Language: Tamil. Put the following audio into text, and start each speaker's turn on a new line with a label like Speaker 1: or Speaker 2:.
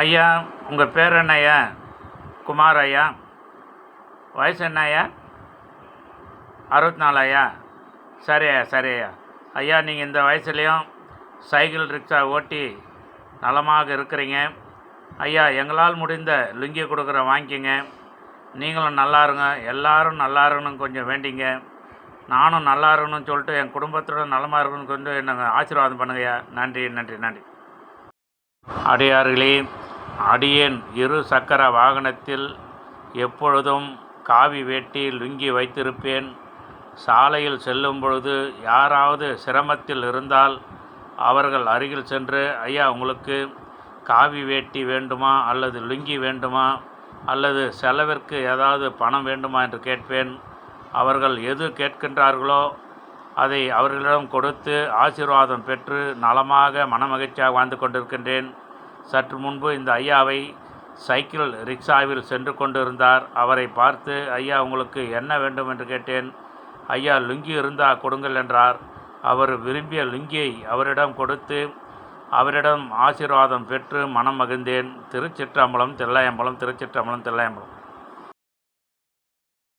Speaker 1: ஐயா உங்கள் பேர் என்னையா குமார் ஐயா. வயசு என்ன ஐயா அறுபத்தி நாலு ஐயா. சரி ஐயா சரி ஐயா ஐயா நீங்கள் இந்த வயசுலேயும் சைக்கிள் ரிக்ஷா ஓட்டி நலமாக இருக்கிறீங்க. ஐயா எங்களால் முடிந்த லுங்கி கொடுக்குற வாங்கிக்கங்க. நீங்களும் நல்லா இருங்க. எல்லாரும் நல்லா இருக்கணும் கொஞ்சம் வேண்டிங்க. நானும் நல்லா இருக்கணும்னு சொல்லிட்டு என் குடும்பத்தோட நலமாக இருக்கணும்னு கொஞ்சம் என்னங்க ஆசீர்வாதம் பண்ணுங்கய்யா. நன்றி நன்றி நன்றி. அடியார்களே அடியேன் இரு சக்கர வாகனத்தில் எப்பொழுதும் காவி வேட்டி லுங்கி வைத்திருப்பேன். சாலையில் செல்லும் பொழுது யாராவது சிரமத்தில் இருந்தால் அவர்கள் அருகில் சென்று ஐயா உங்களுக்கு காவி வேட்டி வேண்டுமா? அல்லது லுங்கி வேண்டுமா? அல்லது செலவிற்கு ஏதாவது பணம் வேண்டுமா? என்று கேட்பேன். அவர்கள் எது கேட்கின்றார்களோ அதை அவர்களிடம் கொடுத்து ஆசீர்வாதம் பெற்று நலமாக மனமகிழ்ச்சியாக வாழ்ந்து கொண்டிருக்கின்றேன். சற்று முன்பு இந்த ஐயாவை சைக்கிள் ரிக்ஷாவில் சென்று கொண்டிருந்தார். அவரை பார்த்து ஐயா உங்களுக்கு என்ன வேண்டும்? என்று கேட்டேன். ஐயா லுங்கி இருந்தால் கொடுங்கள் என்றார். அவர் விரும்பிய லுங்கியை அவரிடம் கொடுத்து அவரிடம் ஆசீர்வாதம் பெற்று மனம் மகிழ்ந்தேன். திருச்சிற்றம்பலம் தில்லையம்பலம் திருச்சிற்றம்பலம் தில்லையம்பலம்